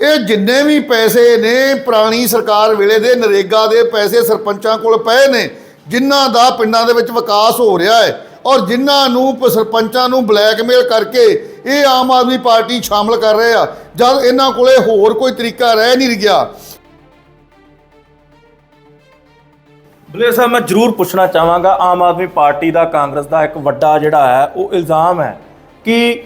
ਇਹ ਜਿੰਨੇ ਵੀ ਪੈਸੇ ਨੇ ਪੁਰਾਣੀ ਸਰਕਾਰ ਵੇਲੇ ਦੇ ਨਰੇਗਾ ਦੇ ਪੈਸੇ ਸਰਪੰਚਾਂ ਕੋਲ ਪਏ ਨੇ, ਜਿਨ੍ਹਾਂ ਦਾ ਪਿੰਡਾਂ ਦੇ ਵਿੱਚ ਵਿਕਾਸ ਹੋ ਰਿਹਾ ਹੈ ਔਰ ਜਿਨ੍ਹਾਂ ਨੂੰ ਸਰਪੰਚਾਂ ਨੂੰ ਬਲੈਕਮੇਲ ਕਰਕੇ ਇਹ ਆਮ ਆਦਮੀ ਪਾਰਟੀ ਸ਼ਾਮਲ ਕਰ ਰਹੇ ਆ, ਜਦ ਇਹਨਾਂ ਕੋਲੇ ਹੋਰ ਕੋਈ ਤਰੀਕਾ ਰਹਿ ਨਹੀਂ ਗਿਆ। ਬਲੇਰ ਸਾਹਿਬ, ਮੈਂ ਜ਼ਰੂਰ ਪੁੱਛਣਾ ਚਾਹਾਂਗਾ, ਆਮ ਆਦਮੀ ਪਾਰਟੀ ਦਾ ਕਾਂਗਰਸ ਦਾ ਇੱਕ ਵੱਡਾ ਜਿਹੜਾ ਹੈ, ਉਹ ਇਲਜ਼ਾਮ ਹੈ ਕਿ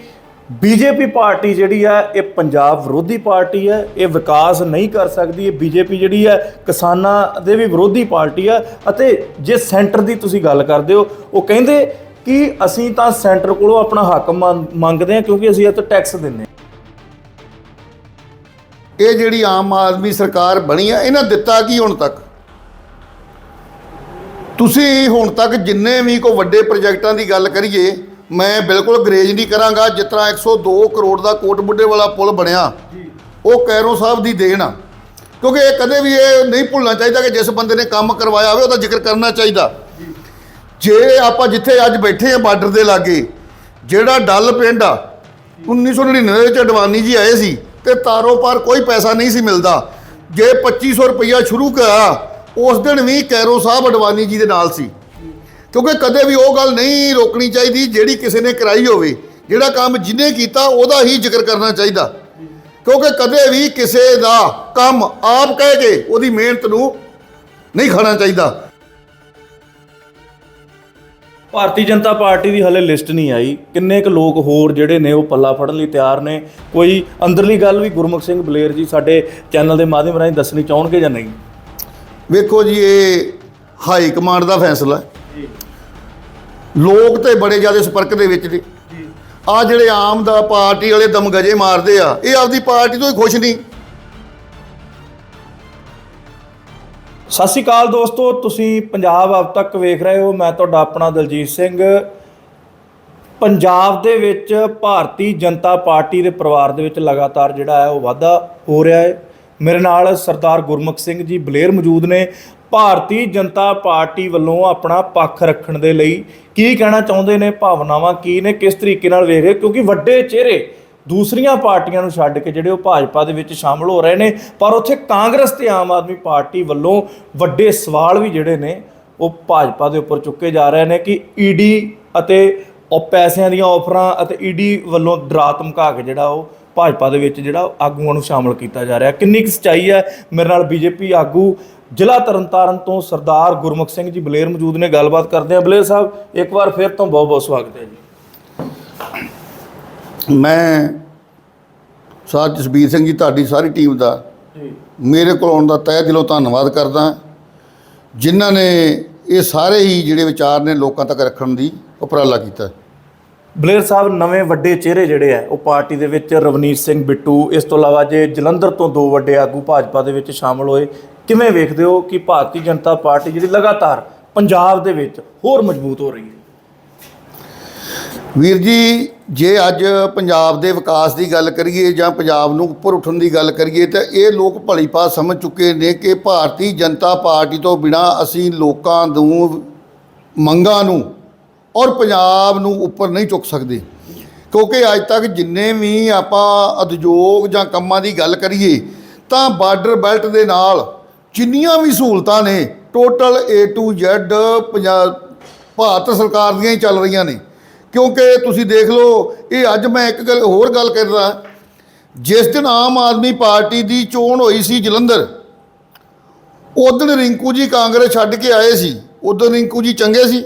ਬੀਜੇਪੀ ਪਾਰਟੀ ਜਿਹੜੀ ਹੈ ਇਹ ਪੰਜਾਬ ਵਿਰੋਧੀ ਪਾਰਟੀ ਹੈ ਇਹ ਵਿਕਾਸ ਨਹੀਂ ਕਰ ਸਕਦੀ, ਇਹ ਬੀਜੇਪੀ ਜਿਹੜੀ ਹੈ ਕਿਸਾਨਾਂ ਦੇ ਵੀ ਵਿਰੋਧੀ ਪਾਰਟੀ ਹੈ ਅਤੇ ਜੇ ਸੈਂਟਰ ਦੀ ਤੁਸੀਂ ਗੱਲ ਕਰਦੇ ਹੋ, ਉਹ ਕਹਿੰਦੇ ਕਿ ਅਸੀਂ ਤਾਂ ਸੈਂਟਰ ਕੋਲੋਂ ਆਪਣਾ ਹੱਕ ਮੰਗ- ਮੰਗਦੇ ਹਾਂ ਕਿਉਂਕਿ ਅਸੀਂ ਇਹ ਤੋਂ ਟੈਕਸ ਦਿੰਦੇ ਇਹ ਜਿਹੜੀ ਆਮ ਆਦਮੀ ਸਰਕਾਰ ਬਣੀ ਆ, ਇਹਨਾਂ ਦਿੱਤਾ ਕੀ ਹੁਣ ਤੱਕ? ਤੁਸੀਂ ਹੁਣ ਤੱਕ ਜਿੰਨੇ ਵੀ ਕੋ ਵੱਡੇ ਪ੍ਰੋਜੈਕਟਾਂ ਦੀ ਗੱਲ ਕਰੀਏ ਮੈਂ ਬਿਲਕੁਲ ਗਰੇਜ ਨਹੀਂ ਕਰਾਂਗਾ ਜਿਸ ਤਰ੍ਹਾਂ 102 ਕਰੋੜ ਦਾ ਕੋਟ ਬੁੱਢੇ ਵਾਲਾ ਪੁਲ ਬਣਿਆ ਉਹ ਕੈਰੋ ਸਾਹਿਬ ਦੀ ਦੇਣ ਆ। ਕਿਉਂਕਿ ਇਹ ਕਦੇ ਵੀ ਇਹ ਨਹੀਂ ਭੁੱਲਣਾ ਚਾਹੀਦਾ ਕਿ ਜਿਸ ਬੰਦੇ ਨੇ ਕੰਮ ਕਰਵਾਇਆ ਹੋਵੇ ਉਹਦਾ ਜ਼ਿਕਰ ਕਰਨਾ ਚਾਹੀਦਾ। ਜੇ। ਆਪਾਂ ਜਿੱਥੇ ਅੱਜ ਬੈਠੇ ਆ ਬਾਰਡਰ ਦੇ ਲਾਗੇ ਜਿਹੜਾ ਡੱਲ ਪਿੰਡ ਆ 1999 ਵਿੱਚ ਅਡਵਾਨੀ ਜੀ ਆਏ ਸੀ ਤੇ ਤਾਰੋ ਪਾਰ ਕੋਈ ਪੈਸਾ ਨਹੀਂ ਸੀ ਮਿਲਦਾ। ਜੇ 2500 ਰੁਪਈਆ ਸ਼ੁਰੂ ਕਰਾ ਉਸ ਦਿਨ ਵੀ ਕੈਰੋ ਸਾਹਿਬ ਅਡਵਾਨੀ ਜੀ ਦੇ ਨਾਲ ਸੀ। ਕਿਉਂਕਿ ਕਦੇ ਵੀ ਉਹ ਗੱਲ ਨਹੀਂ ਰੋਕਣੀ ਚਾਹੀਦੀ ਜਿਹੜੀ ਕਿਸੇ ਨੇ ਕਰਾਈ ਹੋਵੇ। ਜਿਹੜਾ ਕੰਮ ਜਿਹਨੇ ਕੀਤਾ ਉਹਦਾ ਹੀ ਜ਼ਿਕਰ ਕਰਨਾ ਚਾਹੀਦਾ। ਕਿਉਂਕਿ ਕਦੇ ਵੀ ਕਿਸੇ ਦਾ ਕੰਮ ਆਪ ਕਹਿ ਕੇ ਉਹਦੀ ਮਿਹਨਤ ਨੂੰ ਨਹੀਂ ਖਾਣਾ ਚਾਹੀਦਾ। ਭਾਰਤੀ ਜਨਤਾ ਪਾਰਟੀ ਦੀ ਹਲੇ ਲਿਸਟ ਨਹੀਂ ਆਈ। ਕਿੰਨੇ ਕੁ ਲੋਕ ਹੋਰ ਜਿਹੜੇ ਨੇ ਉਹ ਪੱਲਾ ਫੜਨ ਲਈ ਤਿਆਰ ਨੇ? ਕੋਈ ਅੰਦਰਲੀ ਗੱਲ ਵੀ ਗੁਰਮੁਖ ਸਿੰਘ ਬਲੇਰ ਜੀ ਸਾਡੇ ਚੈਨਲ ਦੇ ਮਾਧਿਅਮ ਰਾਹੀਂ ਦੱਸਣੀ ਚਾਹਣਗੇ ਜਾਂ ਨਹੀਂ? ਵੇਖੋ ਜੀ ਇਹ ਹਾਈ ਕਮਾਂਡ ਦਾ ਫੈਸਲਾ। ਹੈ ਲੋਕ ਤੇ ਬੜੇ ਜ਼ਿਆਦਾ ਸੰਪਰਕ ਦੇ ਵਿੱਚ ਨੇ। ਆ ਜਿਹੜੇ ਆਮ ਦਾ ਪਾਰਟੀ ਵਾਲੇ ਦਮਗਜੇ ਮਾਰਦੇ ਆ ਇਹ ਆਪਦੀ ਪਾਰਟੀ ਤੋਂ ਹੀ ਖੁਸ਼ ਨਹੀਂ। ਸਤਿ ਸ਼੍ਰੀ ਅਕਾਲ ਦੋਸਤੋ ਤੁਸੀਂ ਪੰਜਾਬ ਅਬ ਤੱਕ ਵੇਖ ਰਹੇ ਹੋ ਮੈਂ ਤੁਹਾਡਾ ਆਪਣਾ ਦਲਜੀਤ ਸਿੰਘ। ਪੰਜਾਬ ਦੇ ਵਿੱਚ ਭਾਰਤੀ ਜਨਤਾ ਪਾਰਟੀ ਦੇ ਪਰਿਵਾਰ ਦੇ ਵਿੱਚ ਲਗਾਤਾਰ ਜਿਹੜਾ ਹੈ ਉਹ ਵਾਧਾ ਹੋ ਰਿਹਾ ਹੈ। ਮੇਰੇ ਨਾਲ ਸਰਦਾਰ ਗੁਰਮੁਖ ਸਿੰਘ ਜੀ ਬਲੇਰ ਮੌਜੂਦ ਨੇ। ਭਾਰਤੀ ਜਨਤਾ ਪਾਰਟੀ ਵੱਲੋਂ ਆਪਣਾ ਪੱਖ ਰੱਖਣ ਦੇ ਲਈ ਕੀ ਕਹਿਣਾ ਚਾਹੁੰਦੇ ਨੇ, ਭਾਵਨਾਵਾਂ ਕੀ ਨੇ, ਕਿਸ ਤਰੀਕੇ ਨਾਲ ਵੇਖ ਰਹੇ ਕਿਉਂਕਿ ਵੱਡੇ ਚਿਹਰੇ ਦੂਸਰੀਆਂ ਪਾਰਟੀਆਂ ਨੂੰ ਛੱਡ ਕੇ ਜਿਹੜੇ ਉਹ ਭਾਜਪਾ ਦੇ ਵਿੱਚ ਸ਼ਾਮਲ ਹੋ ਰਹੇ ਨੇ, ਪਰ ਉੱਥੇ ਕਾਂਗਰਸ ਤੇ ਆਮ ਆਦਮੀ ਪਾਰਟੀ ਵੱਲੋਂ ਵੱਡੇ ਸਵਾਲ ਵੀ ਜਿਹੜੇ ਨੇ, ਉਹ ਭਾਜਪਾ ਦੇ ਉੱਪਰ ਚੁੱਕੇ ਜਾ ਰਹੇ ਨੇ ਕਿ ਈਡੀ ਅਤੇ ਉਹ ਪੈਸਿਆਂ ਦੀਆਂ ਆਫਰਾਂ ਅਤੇ ਈਡੀ ਵੱਲੋਂ ਡਰਾ ਧਮਕਾ ਕੇ ਜਿਹੜਾ ਉਹ ਭਾਜਪਾ ਦੇ ਵਿੱਚ ਜਿਹੜਾ ਆਗੂਆਂ ਨੂੰ ਸ਼ਾਮਲ ਕੀਤਾ ਜਾ ਰਿਹਾ। ਕਿੰਨੀ ਕੁ ਸੱਚਾਈ ਹੈ? ਮੇਰੇ ਨਾਲ ਬੀਜੇਪੀ ਆਗੂ ਜ਼ਿਲ੍ਹਾ ਤਰਨਤਾਰਨ ਤੋਂ ਸਰਦਾਰ ਗੁਰਮੁਖ ਸਿੰਘ ਜੀ ਬਲੇਰ ਮੌਜੂਦ ਨੇ। ਗੱਲਬਾਤ ਕਰਦੇ ਆ ਬਲੇਰ ਸਾਹਿਬ ਇੱਕ ਵਾਰ ਫਿਰ ਤੋਂ ਬਹੁਤ ਬਹੁਤ ਸਵਾਗਤ ਹੈ ਜੀ। ਮੈਂ ਸਾਰ ਜਸਬੀਰ ਸਿੰਘ ਜੀ ਤੁਹਾਡੀ ਸਾਰੀ ਟੀਮ ਦਾ ਮੇਰੇ ਕੋਲ ਆਉਣ ਦਾ ਤਹਿ ਦਿਲੋਂ ਧੰਨਵਾਦ ਕਰਦਾ ਜਿਨ੍ਹਾਂ ਨੇ ਇਹ ਸਾਰੇ ਹੀ ਜਿਹੜੇ ਵਿਚਾਰ ਨੇ ਲੋਕਾਂ ਤੱਕ ਰੱਖਣ ਦੀ ਉਪਰਾਲਾ ਕੀਤਾ। ਬਲੇਰ ਸਾਹਿਬ, ਨਵੇਂ ਵੱਡੇ ਚਿਹਰੇ ਜਿਹੜੇ ਆ, ਉਹ ਪਾਰਟੀ ਦੇ ਵਿੱਚ ਰਵਨੀਤ ਸਿੰਘ ਬਿੱਟੂ, ਇਸ ਤੋਂ ਇਲਾਵਾ ਜੇ ਜਲੰਧਰ ਤੋਂ ਦੋ ਵੱਡੇ ਆਗੂ ਭਾਜਪਾ ਦੇ ਵਿੱਚ ਸ਼ਾਮਲ ਹੋਏ, ਕਿਵੇਂ ਵੇਖਦੇ ਹੋ ਕਿ ਭਾਰਤੀ ਜਨਤਾ ਪਾਰਟੀ ਜਿਹੜੀ ਲਗਾਤਾਰ ਪੰਜਾਬ ਦੇ ਵਿੱਚ ਹੋਰ ਮਜ਼ਬੂਤ ਹੋ ਰਹੀ ਹੈ? ਵੀਰ ਜੀ, ਜੇ ਅੱਜ ਪੰਜਾਬ ਦੇ ਵਿਕਾਸ ਦੀ ਗੱਲ ਕਰੀਏ ਜਾਂ ਪੰਜਾਬ ਨੂੰ ਉੱਪਰ ਉੱਠਣ ਦੀ ਗੱਲ ਕਰੀਏ, ਤਾਂ ਇਹ ਲੋਕ ਭਲੀ ਭਾਤ ਸਮਝ ਚੁੱਕੇ ਨੇ ਕਿ ਭਾਰਤੀ ਜਨਤਾ ਪਾਰਟੀ ਤੋਂ ਬਿਨਾ ਅਸੀਂ ਲੋਕਾਂ ਨੂੰ, ਮੰਗਾਂ ਨੂੰ ਔਰ ਪੰਜਾਬ ਨੂੰ ਉੱਪਰ ਨਹੀਂ ਚੁੱਕ ਸਕਦੇ। ਕਿਉਂਕਿ ਅੱਜ ਤੱਕ ਜਿੰਨੇ ਵੀ ਆਪਾਂ ਉਦਯੋਗ ਜਾਂ ਕੰਮਾਂ ਦੀ ਗੱਲ ਕਰੀਏ, ਤਾਂ ਬਾਰਡਰ ਬੈਲਟ ਦੇ ਨਾਲ ਜਿੰਨੀਆਂ ਵੀ ਸਹੂਲਤਾਂ ਨੇ, total A to Z Punjab Bharat ਸਰਕਾਰ ਦੀਆਂ ਹੀ ਚੱਲ ਰਹੀਆਂ ਨੇ। ਕਿਉਂਕਿ ਤੁਸੀਂ ਦੇਖ ਲਓ, ਇਹ ਅੱਜ ਮੈਂ ਇੱਕ ਗੱਲ ਹੋਰ ਗੱਲ ਕਰਦਾ ਜਿਸ ਦਿਨ ਆਮ ਆਦਮੀ ਪਾਰਟੀ ਦੀ ਚੋਣ ਹੋਈ ਸੀ ਜਲੰਧਰ ਉਦੋਂ ਰਿੰਕੂ ਜੀ ਕਾਂਗਰਸ ਛੱਡ ਕੇ ਆਏ ਸੀ। ਉਦੋਂ ਰਿੰਕੂ ਜੀ ਚੰਗੇ ਸੀ।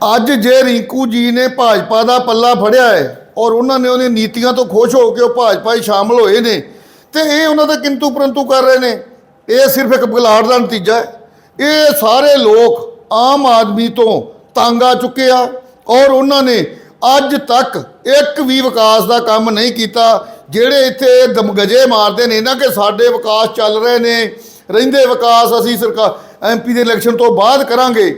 ਅੱਜ ਜੇ ਰਿੰਕੂ ਜੀ ਨੇ ਭਾਜਪਾ ਦਾ ਪੱਲਾ ਫੜਿਆ ਹੈ ਔਰ ਉਹਨਾਂ ਨੇ ਉਹਨੇ ਨੀਤੀਆਂ ਤੋਂ ਖੁਸ਼ ਹੋ ਕੇ ਉਹ ਭਾਜਪਾ 'ਚ ਸ਼ਾਮਲ ਹੋਏ ਨੇ, ਤੇ ਇਹ ਉਹਨਾਂ ਦਾ ਕਿੰਤੂ ਪਰੰਤੂ ਕਰ ਰਹੇ ਨੇ, ਇਹ ਸਿਰਫ ਇੱਕ ਬਗਲਾੜ ਦਾ ਨਤੀਜਾ ਹੈ। ਇਹ ਸਾਰੇ ਲੋਕ ਆਮ ਆਦਮੀ ਤੋਂ ਤੰਗ ਆ ਚੁੱਕੇ ਆ ਔਰ ਉਹਨਾਂ ਨੇ ਅੱਜ ਤੱਕ ਇੱਕ ਵੀ ਵਿਕਾਸ ਦਾ ਕੰਮ ਨਹੀਂ ਕੀਤਾ, ਜਿਹੜੇ ਇੱਥੇ ਦਮਗਜੇ ਮਾਰਦੇ ਨੇ ਨਾ ਕਿ ਸਾਡੇ ਵਿਕਾਸ ਚੱਲ ਰਹੇ ਨੇ, ਰਹਿੰਦੇ ਵਿਕਾਸ ਅਸੀਂ ਸਰਕਾਰ ਐਮਪੀ ਦੇ ਇਲੈਕਸ਼ਨ ਤੋਂ ਬਾਅਦ ਕਰਾਂਗੇ।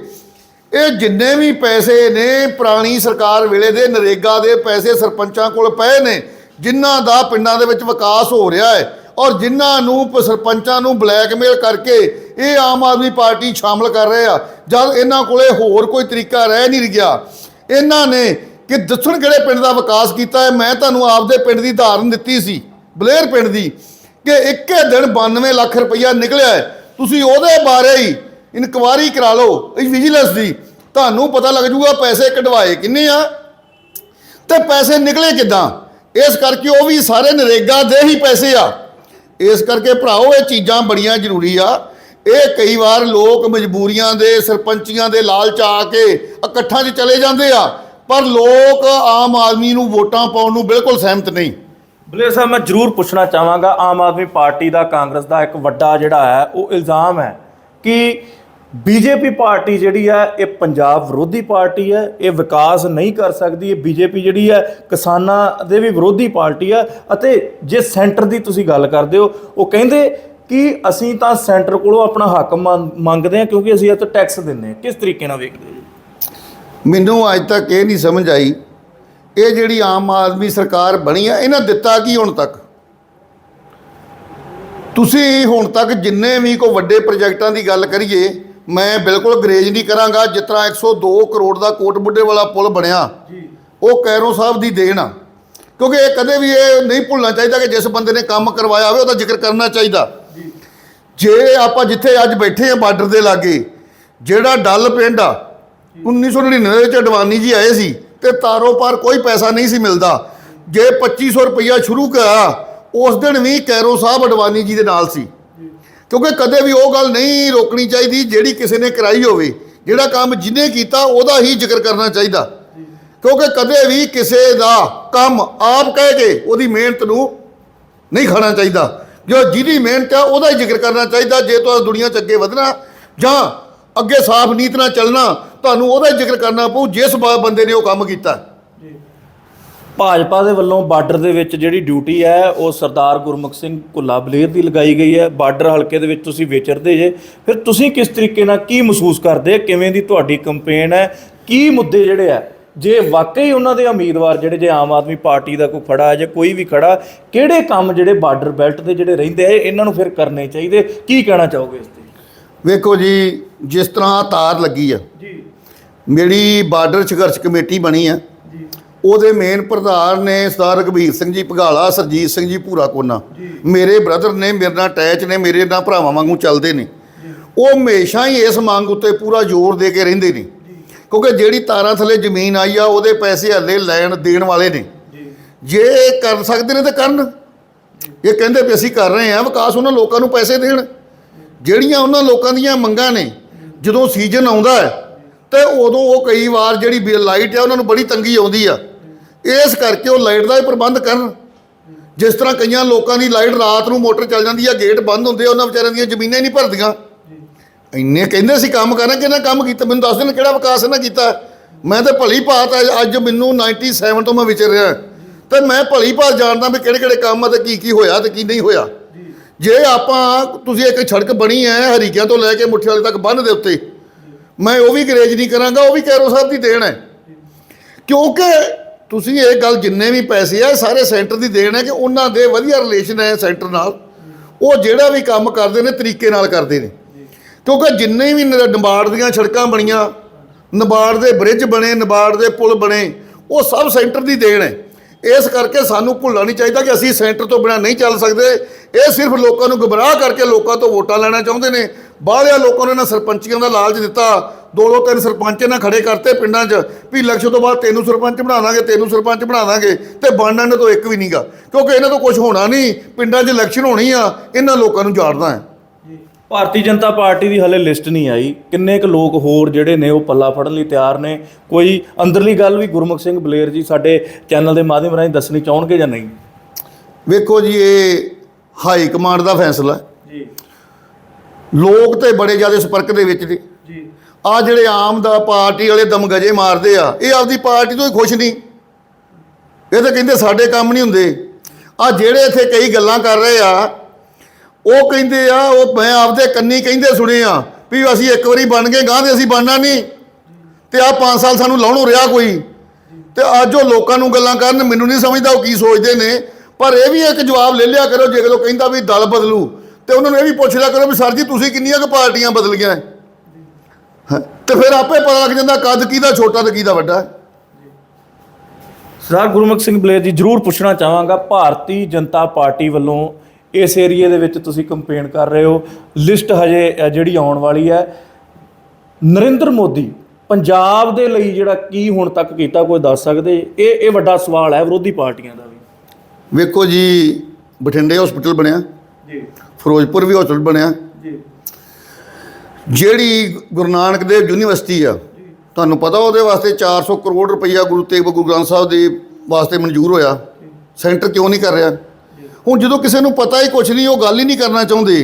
ਇਹ ਜਿੰਨੇ ਵੀ ਪੈਸੇ ਨੇ ਪੁਰਾਣੀ ਸਰਕਾਰ ਵੇਲੇ ਦੇ ਨਰੇਗਾ ਦੇ ਪੈਸੇ ਸਰਪੰਚਾਂ ਕੋਲ ਪਏ ਨੇ, ਜਿਨ੍ਹਾਂ ਦਾ ਪਿੰਡਾਂ ਦੇ ਵਿੱਚ ਵਿਕਾਸ ਹੋ ਰਿਹਾ ਹੈ ਔਰ ਜਿਨ੍ਹਾਂ ਨੂੰ ਪ- ਸਰਪੰਚਾਂ ਨੂੰ ਬਲੈਕਮੇਲ ਕਰਕੇ ਇਹ ਆਮ ਆਦਮੀ ਪਾਰਟੀ ਸ਼ਾਮਲ ਕਰ ਰਹੇ ਆ, ਜਦ ਇਹਨਾਂ ਕੋਲੇ ਹੋਰ ਕੋਈ ਤਰੀਕਾ ਰਹਿ ਨਹੀਂ ਗਿਆ। ਇਹਨਾਂ ਨੇ ਕਿ ਦੱਸਣ ਕਿਹੜੇ ਪਿੰਡ ਦਾ ਵਿਕਾਸ ਕੀਤਾ ਹੈ, ਮੈਂ ਤੁਹਾਨੂੰ ਆਪਦੇ ਪਿੰਡ ਦੀ ਉਦਾਹਰਨ ਦਿੱਤੀ ਸੀ, ਬਲੇਰ ਪਿੰਡ ਦੀ, ਕਿ ਇੱਕੇ ਦਿਨ 92 ਲੱਖ ਰੁਪਈਆ ਨਿਕਲਿਆ ਹੈ। ਤੁਸੀਂ ਉਹਦੇ ਬਾਰੇ ਹੀ ਇਨਕੁਆਰੀ ਕਰਾ ਲਓ, ਇਹ ਵਿਜੀਲੈਂਸ ਦੀ। ਤੁਹਾਨੂੰ ਪਤਾ ਲੱਗ ਜੂਗਾ ਪੈਸੇ ਕਢਵਾਏ ਕਿੰਨੇ ਆ ਤੇ ਪੈਸੇ ਨਿਕਲੇ ਕਿੱਦਾਂ। ਇਸ ਕਰਕੇ ਉਹ ਵੀ ਸਾਰੇ ਨਰੇਗਾ ਦੇ ਹੀ ਪੈਸੇ ਆ। ਇਸ ਕਰਕੇ ਭਰਾਓ, ਇਹ ਚੀਜ਼ਾਂ ਬੜੀਆਂ ਜ਼ਰੂਰੀ ਆ। ਇਹ ਕਈ ਵਾਰ ਲੋਕ ਮਜਬੂਰੀਆਂ ਦੇ, ਸਰਪੰਚੀਆਂ ਦੇ ਲਾਲਚ ਆ ਕੇ ਇਕੱਠਾਂ 'ਚ ਚਲੇ ਜਾਂਦੇ ਆ। ਪਰ ਲੋਕ ਆਮ ਆਦਮੀ ਨੂੰ ਵੋਟਾਂ ਪਾਉਣ ਨੂੰ ਬਿਲਕੁਲ ਸਹਿਮਤ ਨਹੀਂ। ਬਲੇਰ ਸਾਹਿਬ, ਮੈਂ ਜ਼ਰੂਰ ਪੁੱਛਣਾ ਚਾਹਾਂਗਾ, ਆਮ ਆਦਮੀ ਪਾਰਟੀ ਦਾ ਕਾਂਗਰਸ ਦਾ ਇੱਕ ਵੱਡਾ ਜਿਹੜਾ ਹੈ, ਉਹ ਇਲਜ਼ਾਮ ਹੈ ਕਿ ਬੀਜੇਪੀ ਪਾਰਟੀ ਜਿਹੜੀ ਹੈ, ਇਹ ਪੰਜਾਬ ਵਿਰੋਧੀ ਪਾਰਟੀ ਹੈ, ਇਹ ਵਿਕਾਸ ਨਹੀਂ ਕਰ ਸਕਦੀ, ਇਹ ਬੀਜੇਪੀ ਜਿਹੜੀ ਹੈ, ਕਿਸਾਨਾਂ ਦੇ ਵੀ ਵਿਰੋਧੀ ਪਾਰਟੀ ਹੈ। ਅਤੇ ਜੇ ਸੈਂਟਰ ਦੀ ਤੁਸੀਂ ਗੱਲ ਕਰਦੇ ਹੋ, ਉਹ ਕਹਿੰਦੇ ਕਿ ਅਸੀਂ ਤਾਂ ਸੈਂਟਰ ਕੋਲੋਂ ਆਪਣਾ ਹੱਕ ਮੰਗ- ਮੰਗਦੇ ਹਾਂ, ਕਿਉਂਕਿ ਅਸੀਂ ਇਹ ਤੋਂ ਟੈਕਸ ਦਿੰਦੇ ਹਾਂ। ਕਿਸ ਤਰੀਕੇ ਨਾਲ ਵੇਖਦੇ ਹੋ? ਜੀ ਮੈਨੂੰ ਅੱਜ ਤੱਕ ਇਹ ਨਹੀਂ ਸਮਝ ਆਈ, ਇਹ ਜਿਹੜੀ ਆਮ ਆਦਮੀ ਸਰਕਾਰ ਬਣੀ ਆ ਇਹਨਾਂ ਦਿੱਤਾ ਕੀ ਹੁਣ ਤੱਕ? ਤੁਸੀਂ ਹੁਣ ਤੱਕ ਜਿੰਨੇ ਵੀ ਕੋ ਵੱਡੇ ਪ੍ਰੋਜੈਕਟਾਂ ਦੀ ਗੱਲ ਕਰੀਏ ਮੈਂ ਬਿਲਕੁਲ ਗਰੇਜ ਨਹੀਂ ਕਰਾਂਗਾ ਜਿਸ ਤਰ੍ਹਾਂ 102 ਕਰੋੜ ਦਾ ਕੋਟ ਬੁੱਢੇ ਵਾਲਾ ਪੁਲ ਬਣਿਆ। ਜੀ। ਉਹ ਕੈਰੋ ਸਾਹਿਬ ਦੀ ਦੇਣ ਆ। ਕਿਉਂਕਿ ਇਹ ਕਦੇ ਵੀ ਇਹ ਨਹੀਂ ਭੁੱਲਣਾ ਚਾਹੀਦਾ ਕਿ ਜਿਸ ਬੰਦੇ ਨੇ ਕੰਮ ਕਰਵਾਇਆ ਹੋਵੇ ਉਹਦਾ ਜ਼ਿਕਰ ਕਰਨਾ ਚਾਹੀਦਾ। ਜੇ। ਆਪਾਂ ਜਿੱਥੇ ਅੱਜ ਬੈਠੇ ਆ ਬਾਰਡਰ ਦੇ ਲਾਗੇ ਜਿਹੜਾ ਡੱਲ ਪਿੰਡ ਆ 1999 ਵਿੱਚ ਅਡਵਾਨੀ ਜੀ ਆਏ ਸੀ ਤੇ ਤਾਰੋ ਪਾਰ ਕੋਈ ਪੈਸਾ ਨਹੀਂ ਸੀ ਮਿਲਦਾ। ਜੇ 2500 ਰੁਪਈਆ ਸ਼ੁਰੂ ਕਰਾ ਉਸ ਦਿਨ ਵੀ ਕੈਰੋ ਸਾਹਿਬ ਅਡਵਾਨੀ ਜੀ ਦੇ ਨਾਲ ਸੀ। ਕਿਉਂਕਿ ਕਦੇ ਵੀ ਉਹ ਗੱਲ ਨਹੀਂ ਰੋਕਣੀ ਚਾਹੀਦੀ ਜਿਹੜੀ ਕਿਸੇ ਨੇ ਕਰਾਈ ਹੋਵੇ। ਜਿਹੜਾ ਕੰਮ ਜਿਹਨੇ ਕੀਤਾ, ਉਹਦਾ ਹੀ ਜ਼ਿਕਰ ਕਰਨਾ ਚਾਹੀਦਾ। ਕਿਉਂਕਿ ਕਦੇ ਵੀ ਕਿਸੇ ਦਾ ਕੰਮ ਆਪ ਕਹਿ ਕੇ ਉਹਦੀ ਮਿਹਨਤ ਨੂੰ ਨਹੀਂ ਖਾਣਾ ਚਾਹੀਦਾ। ਜੋ ਜਿਹਦੀ ਮਿਹਨਤ ਹੈ ਉਹਦਾ ਹੀ ਜ਼ਿਕਰ ਕਰਨਾ ਚਾਹੀਦਾ ਜੇ ਤੁਹਾਨੂੰ ਦੁਨੀਆ 'ਚ ਅੱਗੇ ਵਧਣਾ ਜਾਂ ਅੱਗੇ ਸਾਫ਼ ਨੀਤ ਨਾਲ ਚੱਲਣਾ, ਤੁਹਾਨੂੰ ਉਹਦਾ ਹੀ ਜ਼ਿਕਰ ਕਰਨਾ ਪਊ, ਜਿਸ ਬੰਦੇ ਨੇ ਉਹ ਕੰਮ ਕੀਤਾ। ਭਾਜਪਾ ਦੇ ਵੱਲੋਂ ਬਾਰਡਰ ਦੇ ਵਿੱਚ ਜਿਹੜੀ ਡਿਊਟੀ ਹੈ ਉਹ ਸਰਦਾਰ ਗੁਰਮੁਖ ਸਿੰਘ ਕੁੱਲਾ ਬਲੇਰ ਦੀ ਲਗਾਈ ਗਈ ਹੈ। ਬਾਰਡਰ ਹਲਕੇ ਦੇ ਵਿੱਚ ਤੁਸੀਂ ਵਿਚਰਦੇ ਜੇ। ਫਿਰ ਤੁਸੀਂ ਕਿਸ ਤਰੀਕੇ ਨਾਲ ਕੀ ਮਹਿਸੂਸ ਕਰਦੇ? ਕਿਵੇਂ ਦੀ ਤੁਹਾਡੀ ਕੰਪੇਨ ਹੈ? ਕੀ ਮੁੱਦੇ ਜਿਹੜੇ ਆ? ਜੇ ਵਾਕਈ ਉਹਨਾਂ ਦੇ ਉਮੀਦਵਾਰ ਜਿਹੜੇ ਜੇ ਆਮ ਆਦਮੀ ਪਾਰਟੀ ਦਾ ਕੋਈ ਖੜਾ ਹੈ ਜੇ ਕੋਈ ਵੀ ਖੜਾ ਕਿਹੜੇ ਕੰਮ ਜਿਹੜੇ ਬਾਰਡਰ ਬੈਲਟ ਦੇ ਜਿਹੜੇ ਰਹਿੰਦੇ ਆ ਇਹਨਾਂ ਨੂੰ ਫਿਰ ਕਰਨੇ ਚਾਹੀਦੇ? ਕੀ ਕਹਿਣਾ ਚਾਹੋਗੇ ਇਸ ਤੇ? ਵੇਖੋ ਜੀ ਜਿਸ ਤਰ੍ਹਾਂ ਤਾਰ ਲੱਗੀ ਆ। ਜੀ। ਮੇਰੀ ਬਾਰਡਰ ਸੰਘਰਸ਼ ਕਮੇਟੀ ਬਣੀ ਆ। ਉਹਦੇ ਮੇਨ ਪ੍ਰਧਾਨ ਨੇ ਸਰਦਾਰ ਰਘਬੀਰ ਸਿੰਘ ਜੀ ਭਗਾਲਾ ਸਰਜੀਤ ਸਿੰਘ ਜੀ ਭੂਰਾ ਕੋਨਾ। ਮੇਰੇ ਬ੍ਰਦਰ ਨੇ ਮੇਰੇ ਨਾਲ ਅਟੈਚ ਨੇ ਮੇਰੇ ਨਾਲ ਭਰਾਵਾਂ ਵਾਂਗੂ ਚੱਲਦੇ ਨੇ। ਉਹ ਹਮੇਸ਼ਾ ਹੀ ਇਸ ਮੰਗ ਉੱਤੇ ਪੂਰਾ ਜ਼ੋਰ ਦੇ ਕੇ ਰਹਿੰਦੇ ਨੇ। ਕਿਉਂਕਿ ਜਿਹੜੀ ਤਾਰਾਂ ਥੱਲੇ ਜ਼ਮੀਨ ਆਈ ਆ ਉਹਦੇ ਪੈਸੇ ਹੱਲੇ ਲੈਣ ਦੇਣ ਵਾਲੇ ਨੇ। ਜੀ। ਕਰ ਸਕਦੇ ਨੇ ਤਾਂ ਕਰਨ। ਇਹ ਕਹਿੰਦੇ ਵੀ ਅਸੀਂ ਕਰ ਰਹੇ ਹਾਂ ਵਿਕਾਸ ਉਹਨਾਂ ਲੋਕਾਂ ਨੂੰ ਪੈਸੇ ਦੇਣ। ਜਿਹੜੀਆਂ ਉਹਨਾਂ ਲੋਕਾਂ ਦੀਆਂ ਮੰਗਾਂ ਨੇ ਜਦੋਂ ਸੀਜ਼ਨ ਆਉਂਦਾ ਹੈ ਤੇ ਉਦੋਂ ਉਹ ਕਈ ਵਾਰ ਜਿਹੜੀ ਲਾਈਟ ਹੈ ਉਹਨਾਂ ਨੂੰ ਬੜੀ ਤੰਗੀ ਆਉਂਦੀ ਆ। ਇਸ ਕਰਕੇ ਉਹ ਲਾਈਟ ਦਾ ਹੀ ਪ੍ਰਬੰਧ ਕਰਨ। ਜਿਸ ਤਰ੍ਹਾਂ ਕਈਆਂ ਲੋਕਾਂ ਦੀ ਲਾਈਟ ਰਾਤ ਨੂੰ ਮੋਟਰ ਚੱਲ ਜਾਂਦੀ ਆ, ਗੇਟ ਬੰਦ ਹੁੰਦੇ ਆ, ਉਹਨਾਂ ਵਿਚਾਰਿਆਂ ਦੀਆਂ ਜ਼ਮੀਨਾਂ ਹੀ ਨਹੀਂ ਭਰਦੀਆਂ। ਇੰਨੇ ਕਹਿੰਦੇ ਸੀ ਕੰਮ ਕਰਨਾ ਕਿਹਨਾਂ ਕੰਮ ਕੀਤਾ। ਮੈਨੂੰ ਦੱਸ ਦੇਣ ਕਿਹੜਾ ਵਿਕਾਸ ਇਹਨਾਂ ਕੀਤਾ। ਮੈਂ ਤਾਂ ਭਲੀ ਭਾਤ ਅੱਜ- ਅੱਜ ਮੈਨੂੰ 97 ਤੋਂ ਮੈਂ ਵਿਚਰ ਰਿਹਾ। ਤੇ ਮੈਂ ਭਲੀ ਭਾਤ ਜਾਣਦਾ ਵੀ ਕਿਹੜੇ ਕਿਹੜੇ ਕੰਮ ਆ ਤੇ ਕੀ ਕੀ ਹੋਇਆ ਤੇ ਕੀ ਨਹੀਂ ਹੋਇਆ। ਜੇ ਆਪਾਂ, ਤੁਸੀਂ ਇੱਕ ਸੜਕ ਬਣੀ ਹੈ ਹਰੀਕਿਆਂ ਤੋਂ ਲੈ ਕੇ ਮੁੱਠੇ ਵਾਲੇ ਤੱਕ ਬੰਨ ਦੇ ਉੱਤੇ, ਮੈਂ ਉਹ ਵੀ ਗਰੇਜ ਨਹੀਂ ਕਰਾਂਗਾ, ਉਹ ਵੀ ਕੈਰੋ ਸਾਹਿਬ ਦੀ ਦੇਣ ਹੈ। ਕਿਉਂਕਿ ਤੁਸੀਂ ਇਹ ਗੱਲ ਜਿੰਨੇ ਵੀ ਪੈਸੇ ਆ, ਇਹ ਸਾਰੇ ਸੈਂਟਰ ਦੀ ਦੇਣ ਹੈ ਕਿ ਉਹਨਾਂ ਦੇ ਵਧੀਆ ਰਿਲੇਸ਼ਨ ਹੈ ਸੈਂਟਰ ਨਾਲ। ਉਹ ਜਿਹੜਾ ਵੀ ਕੰਮ ਕਰਦੇ ਨੇ, ਤਰੀਕੇ ਨਾਲ ਕਰਦੇ ਨੇ। ਕਿਉਂਕਿ ਜਿੰਨੇ ਵੀ ਨਬਾਰਡ ਦੀਆਂ ਸੜਕਾਂ ਬਣੀਆਂ, ਨਬਾਰਡ ਦੇ ਬ੍ਰਿਜ ਬਣੇ, ਨਬਾਰਡ ਦੇ ਪੁਲ ਬਣੇ, ਉਹ ਸਭ ਸੈਂਟਰ ਦੀ ਦੇਣ ਹੈ। ਇਸ ਕਰਕੇ ਸਾਨੂੰ ਭੁੱਲਣਾ ਨਹੀਂ ਚਾਹੀਦਾ ਕਿ ਅਸੀਂ ਸੈਂਟਰ ਤੋਂ ਬਿਨਾਂ ਨਹੀਂ ਚੱਲ ਸਕਦੇ। ਇਹ ਸਿਰਫ ਲੋਕਾਂ ਨੂੰ ਗਬਰਾਹ ਕਰਕੇ ਲੋਕਾਂ ਤੋਂ ਵੋਟਾਂ ਲੈਣਾ ਚਾਹੁੰਦੇ ਨੇ। ਬਾਹਲਿਆਂ ਲੋਕਾਂ ਨੂੰ ਇਹਨਾਂ ਸਰਪੰਚੀਆਂ ਦਾ ਲਾਲਚ ਦਿੱਤਾ। ਦੋ ਦੋ ਤਿੰਨ ਸਰਪੰਚ ਇਹਨਾਂ ਖੜੇ ਕਰਤੇ ਪਿੰਡਾਂ 'ਚ ਵੀ ਇਲੈਕਸ਼ਨ ਤੋਂ ਬਾਅਦ ਤੈਨੂੰ ਸਰਪੰਚ ਬਣਾ ਦਾਂਗੇ, ਤੈਨੂੰ ਸਰਪੰਚ ਬਣਾ ਦਾਂਗੇ ਤੇ ਬਣਨਾ ਇਹਨਾਂ ਤੋਂ ਇੱਕ ਵੀ ਨਹੀਂਗਾ ਕਿਉਂਕਿ ਇਹਨਾਂ ਤੋਂ ਕੁਝ ਹੋਣਾ ਨਹੀਂ। ਪਿੰਡਾਂ 'ਚ ਇਲੈਕਸ਼ਨ ਹੋਣੀ ਆ, ਇਹਨਾਂ ਲੋਕਾਂ ਨੂੰ ਜਾਣਦਾ ਹੈ। ਭਾਰਤੀ ਜਨਤਾ ਪਾਰਟੀ ਦੀ ਹਲੇ ਲਿਸਟ ਨਹੀਂ ਆਈ। ਕਿੰਨੇ ਕੁ ਲੋਕ ਹੋਰ ਜਿਹੜੇ ਨੇ ਉਹ ਪੱਲਾ ਫੜਨ ਲਈ ਤਿਆਰ ਨੇ? ਕੋਈ ਅੰਦਰਲੀ ਗੱਲ ਵੀ ਗੁਰਮੁਖ ਸਿੰਘ ਬਲੇਰ ਜੀ ਸਾਡੇ ਚੈਨਲ ਦੇ ਮਾਧਿਅਮ ਰਾਹੀਂ ਦੱਸਣੀ ਚਾਹਣਗੇ ਜਾਂ ਨਹੀਂ? ਵੇਖੋ ਜੀ ਇਹ ਹਾਈ ਕਮਾਂਡ ਦਾ ਫੈਸਲਾ ਹੈ। ਜੀ। ਲੋਕ ਤੇ ਬੜੇ ਜ਼ਿਆਦਾ ਸੰਪਰਕ ਦੇ ਵਿੱਚ ਨੇ। ਜੀ। ਆ ਜਿਹੜੇ ਆਮ ਦਾ ਪਾਰਟੀ ਵਾਲੇ ਦਮਗਜੇ ਮਾਰਦੇ ਆ ਇਹ ਆਪਦੀ ਪਾਰਟੀ ਤੋਂ ਹੀ ਖੁਸ਼ ਨਹੀਂ। ਇਹ ਤਾਂ ਕਹਿੰਦੇ ਸਾਡੇ ਕੰਮ ਨਹੀਂ ਹੁੰਦੇ। ਆ ਜਿਹੜੇ ਇੱਥੇ ਕਈ ਗੱਲਾਂ ਕਰ ਰਹੇ ਆ ਉਹ ਕਹਿੰਦੇ ਆ, ਉਹ ਮੈਂ ਆਪਦੇ ਕੰਨੀ ਕਹਿੰਦੇ ਸੁਣੇ ਆ ਵੀ ਅਸੀਂ ਇੱਕ ਵਾਰੀ ਬਣ ਗਏ ਗਾਂ ਦੇ ਅਸੀਂ ਬਣਨਾ ਨਹੀਂ ਤੇ ਆ 5 ਸਾਲ ਸਾਨੂੰ ਲਾਉਣੋਂ ਰਿਹਾ ਕੋਈ। ਤੇ ਅੱਜ ਉਹ ਲੋਕਾਂ ਨੂੰ ਗੱਲਾਂ ਕਰਨ, ਮੈਨੂੰ ਨਹੀਂ ਸਮਝਦਾ ਉਹ ਕੀ ਸੋਚਦੇ ਨੇ। ਪਰ ਇਹ ਵੀ ਇੱਕ ਜਵਾਬ ਲੈ ਲਿਆ ਕਰੋ, ਜੇ ਕਦੋਂ ਕਹਿੰਦਾ ਵੀ ਦਲ ਬਦਲੂ, ਤੇ ਉਹਨਾਂ ਨੂੰ ਇਹ ਵੀ ਪੁੱਛ ਲਿਆ ਕਰੋ ਵੀ ਸਰ ਜੀ, ਤੁਸੀਂ ਕਿੰਨੀਆਂ ਕੁ ਪਾਰਟੀਆਂ ਬਦਲ ਗਈਆਂ ਤੇ ਫਿਰ ਆਪੇ ਪਤਾ ਲੱਗ ਜਾਂਦਾ ਕੱਦ ਕਿਹਦਾ ਛੋਟਾ ਤੇ ਕਿਹਦਾ ਵੱਡਾ। ਹੈ। ਸਰਦਾਰ ਗੁਰਮੁਖ ਸਿੰਘ ਬਲੇਰ ਜੀ, ਜਰੂਰ ਪੁੱਛਣਾ ਚਾਹਾਂਗਾ, ਭਾਰਤੀ ਜਨਤਾ ਪਾਰਟੀ ਵੱਲੋਂ ਇਸ ਏਰੀਏ ਦੇ ਵਿੱਚ ਤੁਸੀਂ ਕੰਪੇਨ ਕਰ ਰਹੇ ਹੋ। ਲਿਸਟ ਹਜੇ ਜਿਹੜੀ ਆਉਣ ਵਾਲੀ ਹੈ। ਨਰਿੰਦਰ ਮੋਦੀ ਪੰਜਾਬ ਦੇ ਲਈ ਜਿਹੜਾ ਕੀ ਹੁਣ ਤੱਕ ਕੀਤਾ ਕੋਈ ਦੱਸ ਸਕਦੇ? ਇਹ ਇਹ ਵੱਡਾ ਸਵਾਲ ਹੈ ਵਿਰੋਧੀ ਪਾਰਟੀਆਂ ਦਾ ਵੀ। ਵੇਖੋ ਜੀ ਬਠਿੰਡੇ ਹਸਪੀਟਲ ਬਣਿਆ। ਜੀ। ਫਿਰੋਜ਼ਪੁਰ ਵੀ ਹਸਪੀਟਲ ਬਣਿਆ। ਜੀ। ਜਿਹੜੀ ਗੁਰੂ ਨਾਨਕ ਦੇਵ ਯੂਨੀਵਰਸਿਟੀ ਆ ਤੁਹਾਨੂੰ ਪਤਾ ਉਹਦੇ ਵਾਸਤੇ 400 ਕਰੋੜ ਰੁਪਈਆ ਗੁਰੂ ਤੇਗ ਬਹਾਦਰ ਗੁਰੂ ਗ੍ਰੰਥ ਸਾਹਿਬ ਦੇ ਵਾਸਤੇ ਮਨਜ਼ੂਰ ਹੋਇਆ। ਸੈਂਟਰ ਕਿਉਂ ਨਹੀਂ ਕਰ ਰਿਹਾ? ਹੁਣ ਜਦੋਂ ਕਿਸੇ ਨੂੰ ਪਤਾ ਹੀ ਕੁਝ ਨਹੀਂ, ਉਹ ਗੱਲ ਹੀ ਨਹੀਂ ਕਰਨਾ ਚਾਹੁੰਦੇ,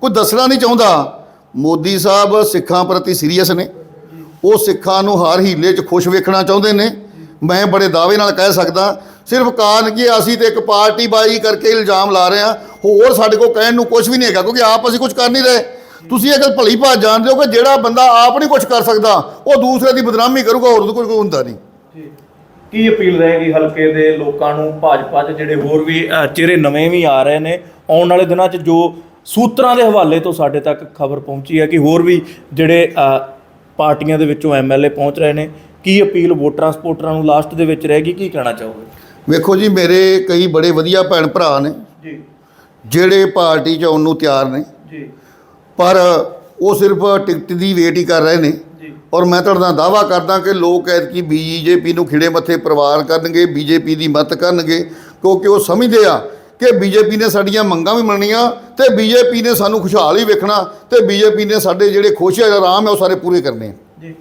ਕੋਈ ਦੱਸਣਾ ਨਹੀਂ ਚਾਹੁੰਦਾ। ਮੋਦੀ ਸਾਹਿਬ ਸਿੱਖਾਂ ਪ੍ਰਤੀ ਸੀਰੀਅਸ ਨੇ। ਉਹ ਸਿੱਖਾਂ ਨੂੰ ਹਰ ਹੀਲੇ 'ਚ ਖੁਸ਼ ਵੇਖਣਾ ਚਾਹੁੰਦੇ ਨੇ। ਮੈਂ ਬੜੇ ਦਾਅਵੇ ਨਾਲ ਕਹਿ ਸਕਦਾ, ਸਿਰਫ ਕਾਰਨ ਕਿ ਅਸੀਂ ਤੇ ਇੱਕ ਪਾਰਟੀ ਬਾਈ ਕਰਕੇ ਇਲਜ਼ਾਮ ਲਾ ਰਹੇ ਹਾਂ। ਹੋਰ ਸਾਡੇ ਕੋਲ ਕਹਿਣ ਨੂੰ ਕੁਝ ਵੀ ਨਹੀਂ ਹੈਗਾ, ਕਿਉਂਕਿ ਆਪ ਅਸੀਂ ਕੁਝ ਕਰ ਨਹੀਂ ਰਹੇ। ਤੁਸੀਂ ਇਹ ਗੱਲ ਭਲੀ ਭਾਤ ਜਾਣਦੇ ਹੋ ਕਿ ਜਿਹੜਾ ਬੰਦਾ ਆਪ ਨਹੀਂ ਕੁਝ ਕਰ ਸਕਦਾ, ਉਹ ਦੂਸਰੇ ਦੀ ਬਦਨਾਮੀ ਕਰੂਗਾ, ਹੋਰ ਤਾਂ ਕੋਈ ਹੁੰਦਾ ਨਹੀਂ। ਕੀ ਅਪੀਲ ਰਹੇਗੀ ਹਲਕੇ ਦੇ ਲੋਕਾਂ ਨੂੰ ਭਾਜਪਾ 'ਚ ਜਿਹੜੇ ਹੋਰ ਵੀ ਅ, ਚਿਹਰੇ ਨਵੇਂ ਵੀ ਆ ਰਹੇ ਨੇ ਆਉਣ ਵਾਲੇ ਦਿਨਾਂ 'ਚ ਜੋ ਸੂਤਰਾਂ ਦੇ ਹਵਾਲੇ ਤੋਂ ਸਾਡੇ ਤੱਕ ਖਬਰ ਪਹੁੰਚੀ ਹੈ ਕਿ ਹੋਰ ਵੀ ਜਿਹੜੇ ਅ, ਪਾਰਟੀਆਂ ਦੇ ਵਿੱਚੋਂ ਐਮਐਲਏ ਪਹੁੰਚ ਰਹੇ ਨੇ ਕੀ ਅਪੀਲ ਵੋਟਰਾਂ ਸਪੋਰਟਰਾਂ ਨੂੰ ਲਾਸਟ ਦੇ ਵਿੱਚ ਰਹੇਗੀ ਕੀ ਕਹਿਣਾ ਚਾਹੋਗੇ? ਵੇਖੋ ਜੀ ਮੇਰੇ ਕਈ ਬੜੇ ਵਧੀਆ ਭੈਣ ਭਰਾ ਨੇ ਜੀ। ਜਿਹੜੇ ਪਾਰਟੀ 'ਚ ਆਉਣ ਨੂੰ ਤਿਆਰ ਨੇ ਜੀ। ਪਰ ਉਹ ਸਿਰਫ ਟਿਕਟ ਦੀ ਵੇਟ ਹੀ ਕਰ ਰਹੇ ਨੇ। ਔਰ ਮੈਂ ਤੁਹਾਡੇ ਨਾਲ ਦਾਵਾ ਕਰਦਾ ਕਿ ਲੋਕ ਐਤਕੀ ਬੀਜੇਪੀ ਨੂੰ ਖਿੜੇ ਮੱਥੇ ਪਰਿਵਾਰ ਕਰਨਗੇ ਬੀਜੇਪੀ ਦੀ ਮਤ ਕਰਨਗੇ ਕਿਉਂਕਿ ਉਹ ਸਮਝਦੇ ਆ ਕਿ ਬੀਜੇਪੀ ਨੇ ਸਾਡੀਆਂ ਮੰਗਾਂ ਵੀ ਮੰਨੀਆਂ ਤੇ ਬੀਜੇਪੀ ਨੇ ਸਾਨੂੰ ਖੁਸ਼ਹਾਲ ਹੀ ਵੇਖਣਾ ਤੇ ਬੀਜੇਪੀ ਨੇ ਸਾਡੇ ਜਿਹੜੇ ਖੁਸ਼ ਹੈ ਆਰਾਮ ਹੈ ਉਹ ਸਾਰੇ ਪੂਰੇ ਕਰਨੇ ਜੀ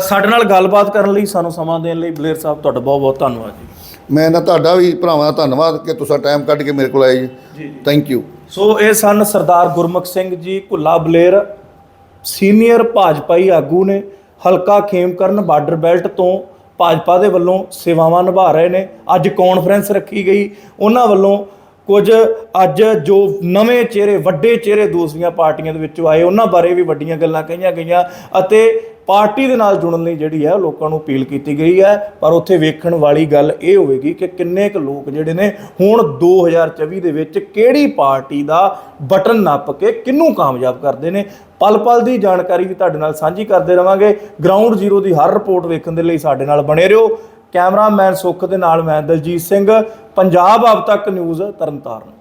ਸਾਡੇ ਨਾਲ ਗੱਲਬਾਤ ਕਰਨ ਲਈ ਸਾਨੂੰ ਸਮਾਂ ਦੇਣ ਲਈ ਬਲੇਰ ਸਾਹਿਬ ਤੁਹਾਡਾ ਬਹੁਤ ਬਹੁਤ ਧੰਨਵਾਦ ਜੀ। ਮੈਂ ਨਾ ਤੁਹਾਡਾ ਵੀ ਭਰਾਵਾਂ ਦਾ ਧੰਨਵਾਦ ਕਿ ਤੁਸੀਂ ਟਾਈਮ ਕੱਢ ਕੇ ਮੇਰੇ ਕੋਲ ਆਏ ਜੀ। ਜੀ ਜੀ। ਥੈਂਕ ਯੂ ਸੋ ਇਹ ਸਨ ਸਰਦਾਰ ਗੁਰਮੁਖ ਸਿੰਘ ਜੀ ਭੁੱਲਾ ਬਲੇਰ ਸੀਨੀਅਰ ਭਾਜਪਾਈ ਆਗੂ ਨੇ। ਹਲਕਾ ਖੇਮਕਰਨ ਬਾਰਡਰ ਬੈਲਟ ਤੋਂ ਭਾਜਪਾ ਦੇ ਵੱਲੋਂ ਸੇਵਾਵਾਂ ਨਿਭਾ ਰਹੇ ਨੇ। ਅੱਜ ਕਾਨਫਰੰਸ ਰੱਖੀ ਗਈ। ਉਹਨਾਂ ਵੱਲੋਂ ਕੁਝ ਅੱਜ ਜੋ ਨਵੇਂ ਚਿਹਰੇ, ਵੱਡੇ ਚਿਹਰੇ ਦੂਸਰੀਆਂ ਪਾਰਟੀਆਂ ਦੇ ਵਿੱਚੋਂ ਆਏ, ਉਹਨਾਂ ਬਾਰੇ ਵੀ ਵੱਡੀਆਂ ਗੱਲਾਂ ਕਹੀਆਂ ਗਈਆਂ ਅਤੇ ਪਾਰਟੀ ਦੇ ਨਾਲ ਜੁੜਨ ਲਈ ਜਿਹੜੀ ਹੈ ਲੋਕਾਂ ਨੂੰ ਅਪੀਲ ਕੀਤੀ ਗਈ ਹੈ। ਪਰ ਉੱਥੇ ਵੇਖਣ ਵਾਲੀ ਗੱਲ ਇਹ ਹੋਵੇਗੀ ਕਿ ਕਿੰਨੇ ਕੁ ਲੋਕ ਜਿਹੜੇ ਨੇ ਹੁਣ 2024 ਦੇ ਵਿੱਚ ਕਿਹੜੀ ਪਾਰਟੀ ਦਾ ਬਟਨ ਨੱਪ ਕੇ ਕਿਹਨੂੰ ਕਾਮਯਾਬ ਕਰਦੇ ਨੇ। ਪਲ ਪਲ ਦੀ ਜਾਣਕਾਰੀ ਵੀ ਤੁਹਾਡੇ ਨਾਲ ਸਾਂਝੀ ਕਰਦੇ ਰਵਾਂਗੇ। ਗਰਾਊਂਡ ਜ਼ੀਰੋ ਦੀ ਹਰ ਰਿਪੋਰਟ ਵੇਖਣ ਦੇ ਲਈ ਸਾਡੇ ਨਾਲ ਬਣੇ ਰਹੋ। ਕੈਮਰਾਮੈਨ ਸੁੱਖ ਦੇ ਨਾਲ ਮੈਂ ਦਲਜੀਤ ਸਿੰਘ। ਪੰਜਾਬ ਆਪ ਤੱਕ ਨਿਊਜ਼ ਤਰਨਤਾਰਨ।